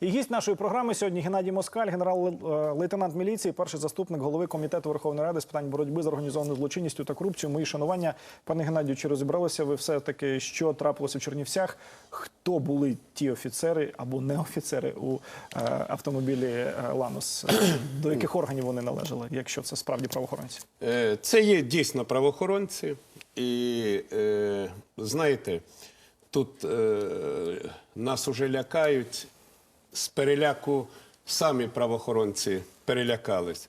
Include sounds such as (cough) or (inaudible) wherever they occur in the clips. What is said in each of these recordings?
І гість нашої програми сьогодні Геннадій Москаль, генерал-лейтенант міліції, перший заступник голови комітету Верховної Ради з питань боротьби з організованою злочинністю та корупцією. Мої шанування, пане Геннадію, чи розібралися ви все таки, що трапилося в Чернівцях? Хто були ті офіцери або не офіцери у е, автомобілі е, Ланос? Е, До яких органів вони належали, якщо це справді правоохоронці? Е, Це є дійсно правоохоронці, і е, знаєте, тут е, нас уже лякають з переляку самі правоохоронці перелякались.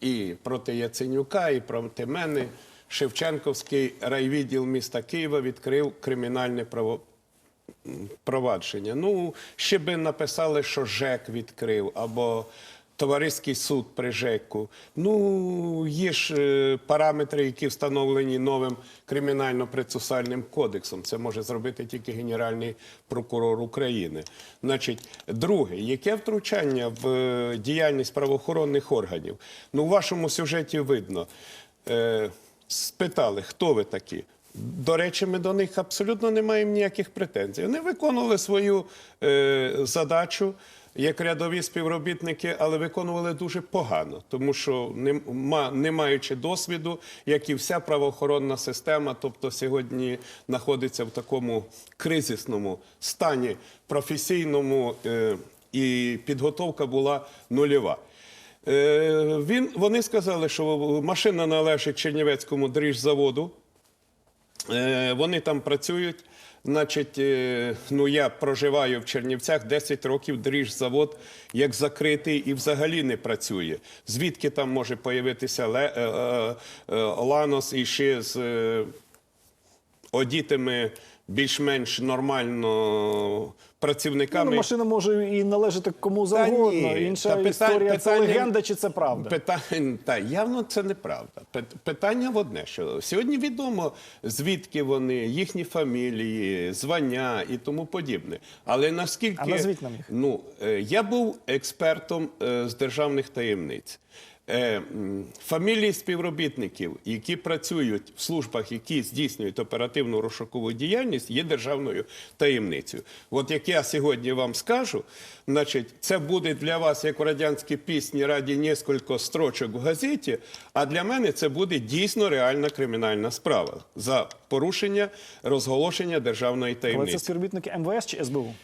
І проти Яценюка, і проти мене Шевченковський райвідділ міста Києва відкрив кримінальне право, провадження. Ну, ще би написали, що ЖЕК відкрив, або товариський суд при ЖЕКу. Ну, є ж е, параметри, які встановлені новим кримінально-процесуальним кодексом. Це може зробити тільки Генеральний прокурор України. Значить, друге, яке втручання в е, діяльність правоохоронних органів? Ну, у вашому сюжеті видно. Е, спитали, хто ви такі? До речі, ми до них абсолютно не маємо ніяких претензій. Вони виконували свою е, задачу як рядові співробітники, але виконували дуже погано, тому що не, маючи досвіду, як і вся правоохоронна система, тобто сьогодні знаходиться в такому кризисному стані професійному, е, і підготовка була нульова. Е, він, вони сказали, що машина належить Чернівецькому дріжзаводу. Е, Вони там працюють. Значить, е, ну я проживаю в Чернівцях 10 років. Дріжзавод як закритий і взагалі не працює. Звідки там може появитися е, Ланос і ще з одітими більш-менш нормально працівниками? Ну, машина може і належати кому Та ні, Інша та питань- історія це легенда чи це правда? Питання та явно це неправда. Пит- Питання в одне, що сьогодні відомо звідки вони, їхні фамілії, звання і тому подібне. Але наскільки А назвіть нам їх. ну е, я був експертом е, з державних таємниць. Е, Фамілії співробітників, які працюють в службах, які здійснюють оперативну розшукову діяльність, є державною таємницею. От як я сьогодні вам скажу, значить, це буде для вас як в радянській пісні раді несколько строчок в газеті. А для мене це буде дійсно реальна кримінальна справа за порушення розголошення державної Але це співробітники МВС чи СБУ?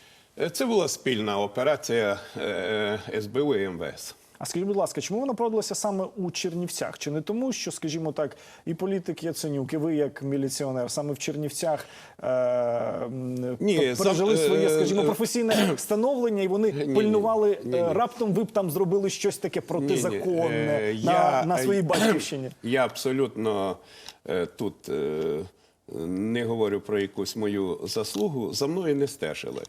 Е, Це була спільна операція е, СБУ і МВС. А скажіть, будь ласка, чому вона проводилася саме у Чернівцях? Чи не тому, що, скажімо так, і політик Яценюк, і ви як міліціонер саме в Чернівцях е, Ні, п- пережили своє, е, скажімо, е, професійне становлення, і вони Ні, ні, пильнували ні, е, ні. раптом. Ви б там зробили щось таке протизаконне Е, на, я- на своїй батьківщині. (clears throat) Я абсолютно е, тут е, не говорю про якусь мою заслугу. За мною не стежили.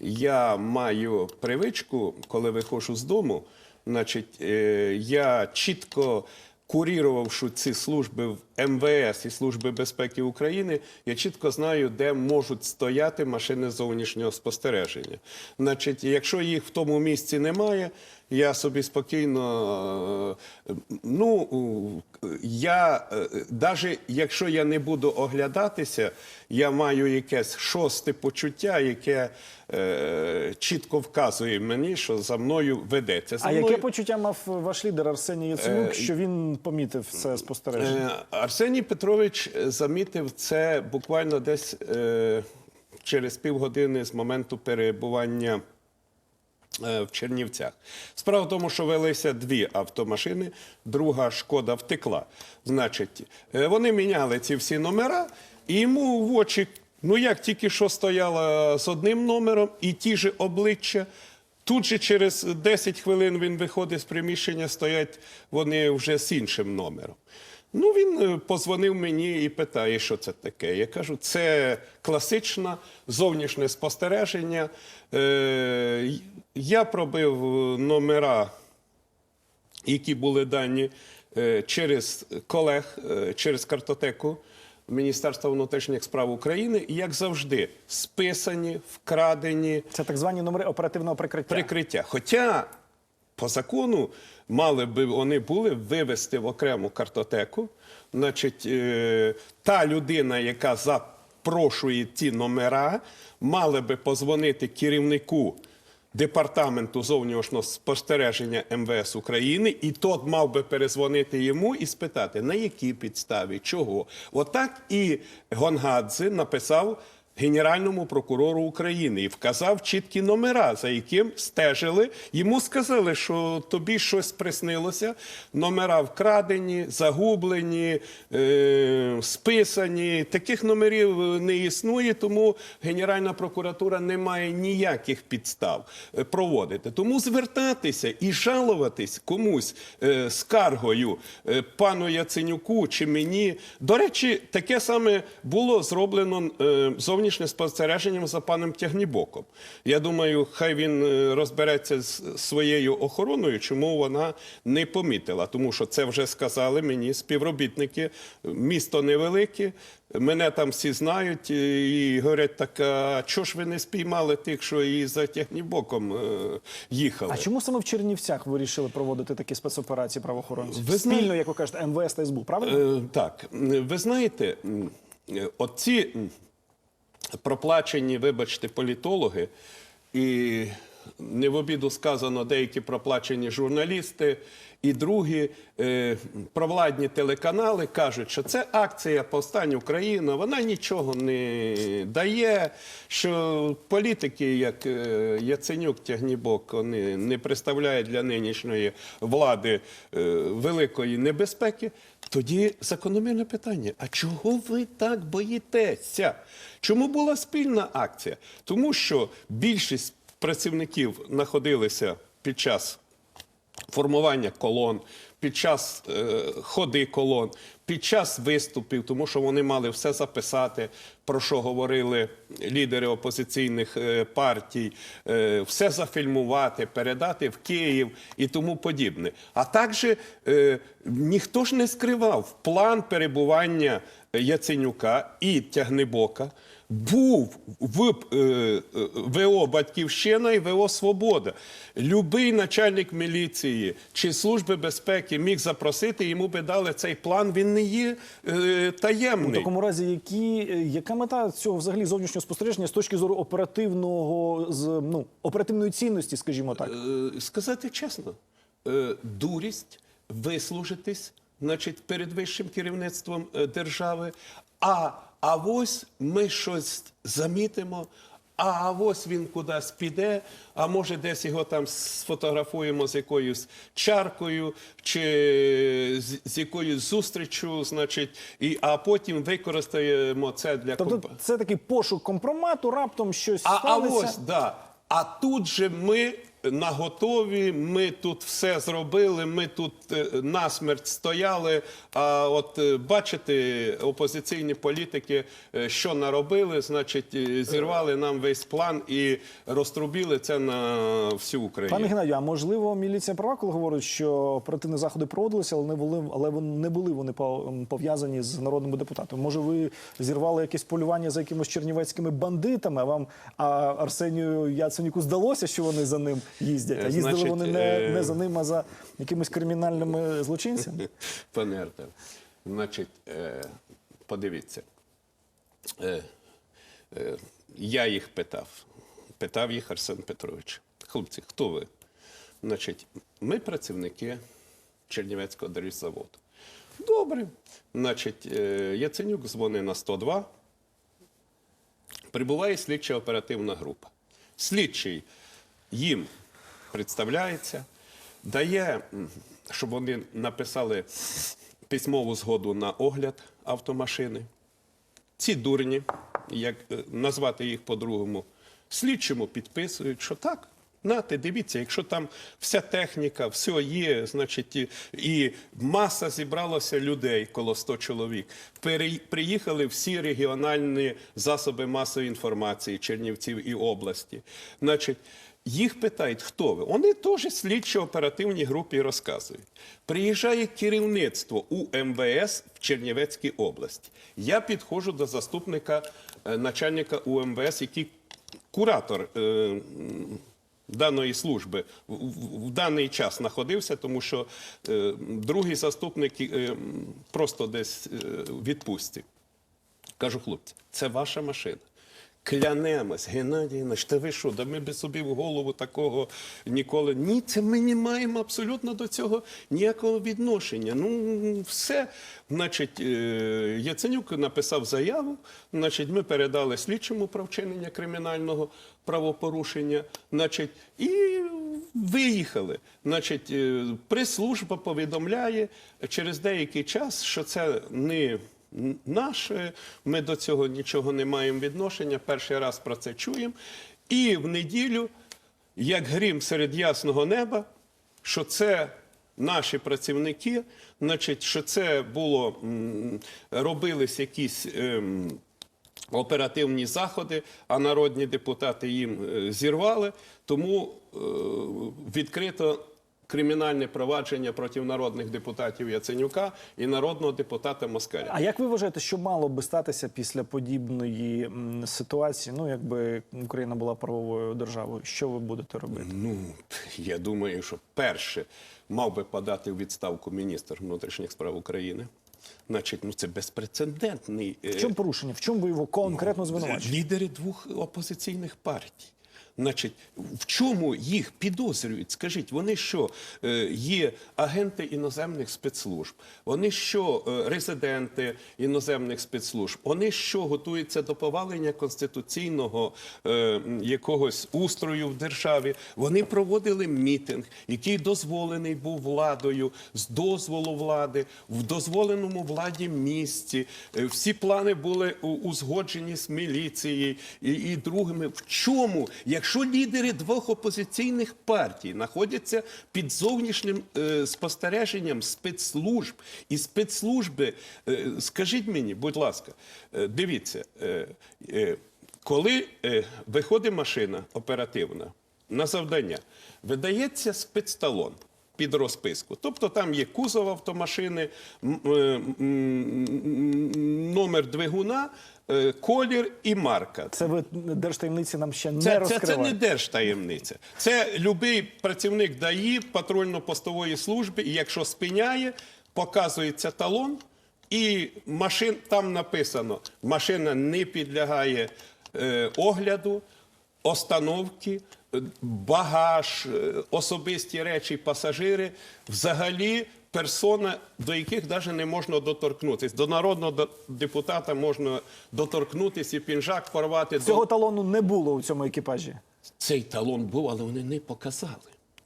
Я маю привичку, коли виходжу з дому, значить, е, я чітко. Курірувавши ці служби в МВС і Служби безпеки України, я чітко знаю, де можуть стояти машини зовнішнього спостереження. Значить, якщо їх в тому місці немає, я собі спокійно. е, Ну, я навіть якщо я не буду оглядатися, я маю якесь шосте почуття, яке е, чітко вказує мені, що за мною ведеться. За А мною... яке почуття мав ваш лідер Арсеній Яценюк, що він помітив це спостереження? Е, Арсеній Петрович замітив це буквально десь е, через півгодини з моменту перебування е, в Чернівцях. Справа в тому, що велися дві автомашини, друга шкода втекла. Значить, е, вони міняли ці всі номера, і йому в очі, ну як тільки що стояла з одним номером, і ті ж обличчя. Тут же через 10 хвилин він виходить з приміщення, стоять вони вже з іншим номером. Ну, він е, позвонив мені і питає, що це таке. Я кажу, це класичне зовнішнє спостереження. Е, я пробив е, номера, які були дані е, через колег, через картотеку Міністерства внутрішніх справ України, і як завжди, списані, вкрадені Це так звані номери оперативного прикриття. прикриття. Хоча по закону мали би вони були вивести в окрему картотеку. Значить, е, та людина, яка запрошує ті номера, мала би позвонити керівнику департаменту зовнішнього спостереження МВС України, і тот мав би перезвонити йому і спитати, на якій підставі, чого. Отак і Гонгадзе написав. Генеральному прокурору України і вказав чіткі номера, за яким стежили. Йому сказали, що тобі щось приснилося. Номера вкрадені, загублені, е- списані. Таких номерів не існує, тому Генеральна прокуратура не має ніяких підстав е, проводити. Тому звертатися і жалуватись комусь е- скаргою е, пану Яценюку чи мені. До речі, таке саме було зроблено е, зовнішнім спостереженням за паном Тягнібоком. Я думаю, хай він е, розбереться з своєю охороною, чому вона не помітила. Тому що це вже сказали мені співробітники. Місто невелике. Мене там всі знають е, і говорять, так а чого ж ви не спіймали тих, що і за тягнібоком е, їхали? А чому саме в Чернівцях ви вирішили проводити такі спецоперації правоохоронців? Ви зна- Спільно, як ви кажете, МВС та СБУ, правильно? Е, так, ви знаєте, оці проплачені, вибачте, політологи, і не в обіду сказано деякі проплачені журналісти, і другі е, провладні телеканали кажуть, що це акція повстань Україна, вона нічого не дає, що політики, як е, Яценюк, Тягнібок, вони не представляють для нинішньої влади е, великої небезпеки. Тоді закономірне питання: а чого ви так боїтеся? Чому була спільна акція? Тому що більшість працівників знаходилися під час формування колон, під час е, ходи колон, під час виступів, тому що вони мали все записати, про що говорили лідери опозиційних е, партій, е, все зафільмувати, передати в Київ і тому подібне. А також е, ніхто ж не скривав план перебування Яценюка і Тягнебока був в е, е, ВО Батьківщина і ВО Свобода. Любий начальник міліції чи служби безпеки міг запросити, йому би дали цей план. Він не є е, У такому разі, які, яка мета цього взагалі зовнішнього спостереження з точки зору оперативного з ну оперативної цінності, скажімо так? Сказати чесно, дурість вислужитись, значить, перед вищим керівництвом держави. А, а ось ми щось замітимо. А ось він кудись піде, а може десь його там сфотографуємо з якоюсь чаркою чи з, якоюсь зустрічю, значить, і, а потім використаємо це для Тобто, комп- це такий пошук компромату, раптом щось а, а станеться. ось, да. А тут же ми наготові, ми тут все зробили, ми тут е, насмерть стояли. А от е, бачите, опозиційні політики, е, що наробили, значить, зірвали нам весь план і розтрубили це на всю Україну. Пане Геннадію, а можливо, міліція права, коли говорить, що оперативні заходи проводилися, але не були, але не були вони по- пов'язані з народними депутатами. Може, ви зірвали якесь полювання за якимось чернівецькими бандитами? А вам а Арсенію Яценюку здалося, що вони за ним їздять? А Е, їздили значить, вони не, е, не за ним, а за якимись кримінальними злочинцями? Пане Артем, значить, е, подивіться. Е, е, я їх питав. Питав їх Арсен Петрович. Хлопці, хто ви? Значить, ми працівники Чернівецького держзаводу. Добре. Значить, е, Яценюк дзвонить на 102. Прибуває слідча оперативна група. Слідчий їм представляється, дає, щоб вони написали письмову згоду на огляд автомашини. Ці дурні, як е, назвати їх по-другому, слідчому підписують, що так. Нате, дивіться, якщо там вся техніка, все є, значить, і, і маса зібралося людей коло 100 чоловік. Приїхали всі регіональні засоби масової інформації Чернівців і області. Значить, їх питають, хто ви? Вони теж слідчо оперативній групі розказують. Приїжджає керівництво УМВС в Чернівецькій області. Я підходжу до заступника е, начальника УМВС, який куратор. е, Даної служби в, в- в даний час знаходився, тому що е, другий заступник е, просто десь е, в відпустці. Кажу, хлопці, це ваша машина. Клянемось, Геннадій Ігнатович, та ви що, да ми би собі в голову такого ніколи. Ні, це ми не маємо абсолютно до цього ніякого відношення. Ну, все. Значить, е, Яценюк написав заяву, значить, ми передали слідчому про вчинення кримінального правопорушення, значить, і виїхали. Значить, е, прес-служба повідомляє через деякий час, що це не наше, ми до цього нічого не маємо відношення. Перший раз про це чуємо. І в неділю, як грім серед ясного неба, що це наші працівники, значить, що це було робились якісь. ем, оперативні заходи, а народні депутати їм е, зірвали. Тому е, відкрито кримінальне провадження проти народних депутатів Яценюка і народного депутата Москаля. А як ви вважаєте, що мало би статися після подібної ситуації? Ну, якби Україна була правовою державою, що ви будете робити? Ну, я думаю, що перше мав би подати в відставку міністр внутрішніх справ України. Значить, ну це безпрецедентний. е, В чому порушення? В чому ви його конкретно звинувачуєте? Лідери двох опозиційних партій. Значить, в чому їх підозрюють? Скажіть, вони що е, є агенти іноземних спецслужб? Вони що е, резиденти іноземних спецслужб? Вони що готуються до повалення конституційного е, якогось устрою в державі? Вони проводили мітинг, який дозволений був владою з дозволу влади в дозволеному владі місці. Всі плани були узгоджені з міліцією і, і другими. В чому, якщо лідери двох опозиційних партій знаходяться під зовнішнім е, спостереженням спецслужб і спецслужби, е, скажіть мені, будь ласка, е, дивіться, е, е, коли е, виходить машина оперативна на завдання, видається спецталон під розписку. Тобто там є кузов автомашини, е, номер двигуна, е, колір і марка. Це ви держтаємниці нам ще не Це, це, це не держтаємниця. Це любий працівник ДАІ, патрульно-постової служби, і якщо спиняє, показується талон, і машин, там написано, машина не підлягає е, огляду, остановки, е, багаж, е, особисті речі, пасажири, взагалі персона, до яких навіть не можна доторкнутися. До народного депутата можна доторкнутися і пінжак порвати. до- Цього талону не було у цьому екіпажі. цей талон був, але вони не показали.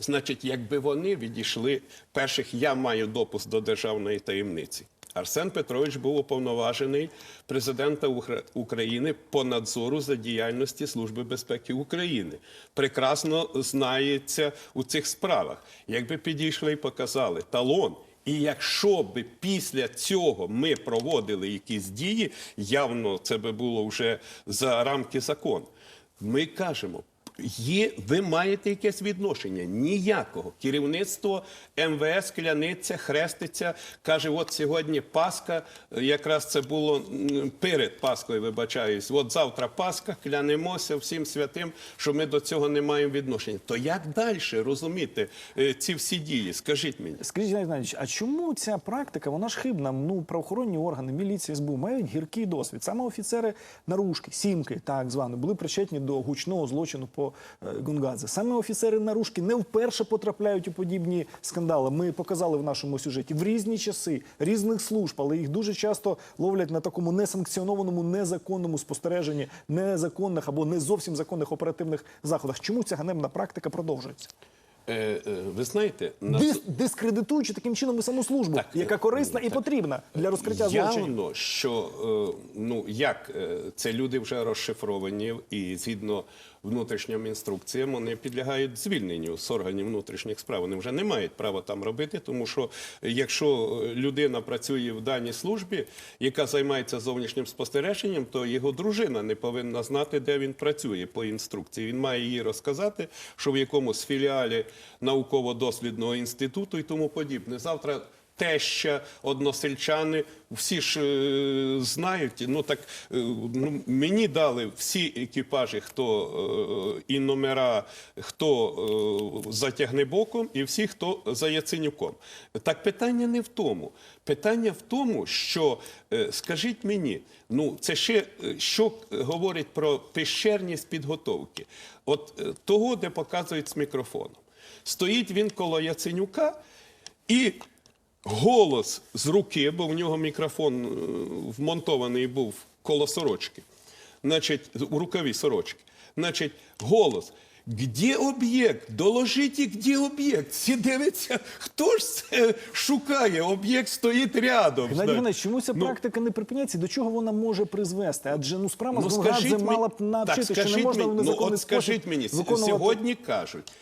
Значить, якби вони відійшли, перших я маю допуск до державної таємниці. Арсен Петрович був уповноважений президента України по надзору за діяльності Служби безпеки України. Прекрасно знається у цих справах. Якби підійшли і показали талон, і якщо б після цього ми проводили якісь дії, явно це би було вже за рамки закону. Ми кажемо, є, ви маєте якесь відношення? Ніякого. Керівництво МВС кляниться, хреститься, каже: от сьогодні Пасха, якраз це було перед Пасхою, вибачаюсь. От завтра Пасха, клянемося всім святим, що ми до цього не маємо відношення. То як далі розуміти е, ці всі дії? Скажіть мені. Скажіть, Геннадій Геннадійович, а чому ця практика, вона ж хибна? Ну, правоохоронні органи, міліція, СБУ мають гіркий досвід. Саме офіцери наружки, сімки, так звані, були причетні до гучного злочину по е, Гунгадзе. Саме офіцери наружки не вперше потрапляють у подібні скандали. Ми показали в нашому сюжеті в різні часи, різних служб, але їх дуже часто ловлять на такому несанкціонованому, незаконному спостереженні незаконних або не зовсім законних оперативних заходах. Чому ця ганебна практика продовжується? Е, е, ви знаєте, на Дис, дискредитуючи таким чином і саму службу, Так, яка е, корисна і потрібна для розкриття злочинів. Явно, що е, ну як е, це люди вже розшифровані, і згідно внутрішнім інструкціям вони підлягають звільненню з органів внутрішніх справ. Вони вже не мають права там робити, тому що якщо е, людина працює в даній службі, яка займається зовнішнім спостереженням, то його дружина не повинна знати, де він працює по інструкції. Він має їй розказати, що в якомусь філіалі науково-дослідного інституту і тому подібне. Завтра теща, односельчани. Всі ж е, знають. Ну так е, ну, мені дали всі екіпажі, хто е, і номера, хто е, затягне боком, і всі, хто за Яценюком. Так питання не в тому. Питання в тому, що е, скажіть мені, ну це ще е, що говорить про пещерність підготовки. От е, того, де показують з мікрофоном. Стоїть він коло Яценюка і голос з руки, бо в нього мікрофон е, вмонтований був коло сорочки, значить, у рукаві сорочки. Значить, голос. Где об'єкт? Доложіть, де об'єкт. Всі дивляться, хто ж це шукає? Об'єкт стоїть рядом. Геннадій. Іванович, чому ця Ну, практика не припиняється? До чого вона може призвести? Адже ну справа Ну, з скажіть Гонгадзе мала б навчити, так, що не скажіть можна в мені, ну, незаконний от скажіть спосіб мені, виконувати. сьогодні кажуть,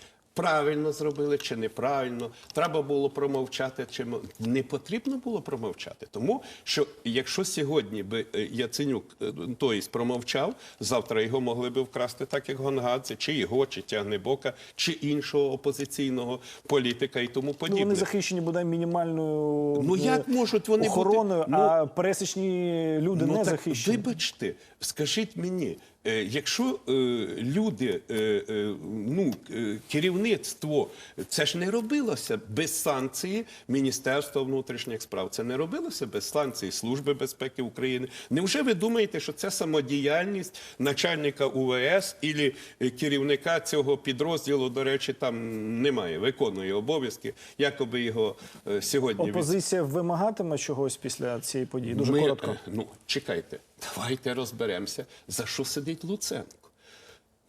правильно зробили чи неправильно, треба було промовчати, чи не потрібно було промовчати. Тому що якщо сьогодні би е, Яценюк е, той промовчав, завтра його могли би вкрасти, так як Гонгадзе, чи його, чи Тягнебока, чи іншого опозиційного політика і тому Ну, подібне. вони захищені бодай мінімальною Ну, е, як можуть вони бути? охороною, Ну, а пересічні люди не так, захищені. Вибачте, скажіть мені, якщо е, люди, е, е, ну, е, керівництво, це ж не робилося без санкції Міністерства внутрішніх справ. Це не робилося без санкції Служби безпеки України. Невже ви думаєте, що це самодіяльність начальника УВС і керівника цього підрозділу, до речі, там немає, виконує обов'язки, якоби його е, сьогодні Опозиція вимагатиме чогось після цієї події. Дуже ми, коротко. е, Ну, чекайте, давайте розберемося, за що сидить Луценко.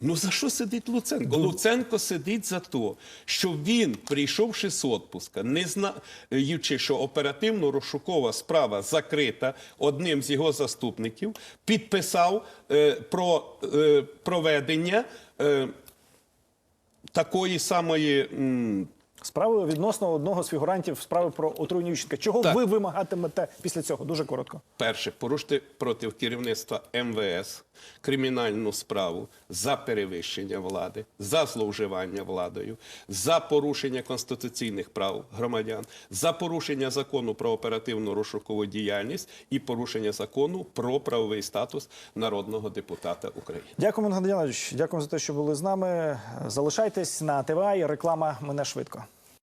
Ну за що сидить Луценко? Луценко сидить за те, що він, прийшовши з отпуска, не знаючи, що оперативно-розшукова справа закрита одним з його заступників, підписав е, про е, проведення е, такої самої. м, Справи відносно одного з фігурантів справи про отруєння Ющенка. Чого Так. ви вимагатимете після цього? Дуже коротко. Перше, порушити проти керівництва МВС кримінальну справу за перевищення влади, за зловживання владою, за порушення конституційних прав громадян, за порушення закону про оперативну розшукову діяльність і порушення закону про правовий статус народного депутата України. Дякуємо, Геннадій Іванович. Дякуємо за те, що були з нами. Залишайтесь на ТВА і реклама мене швидко.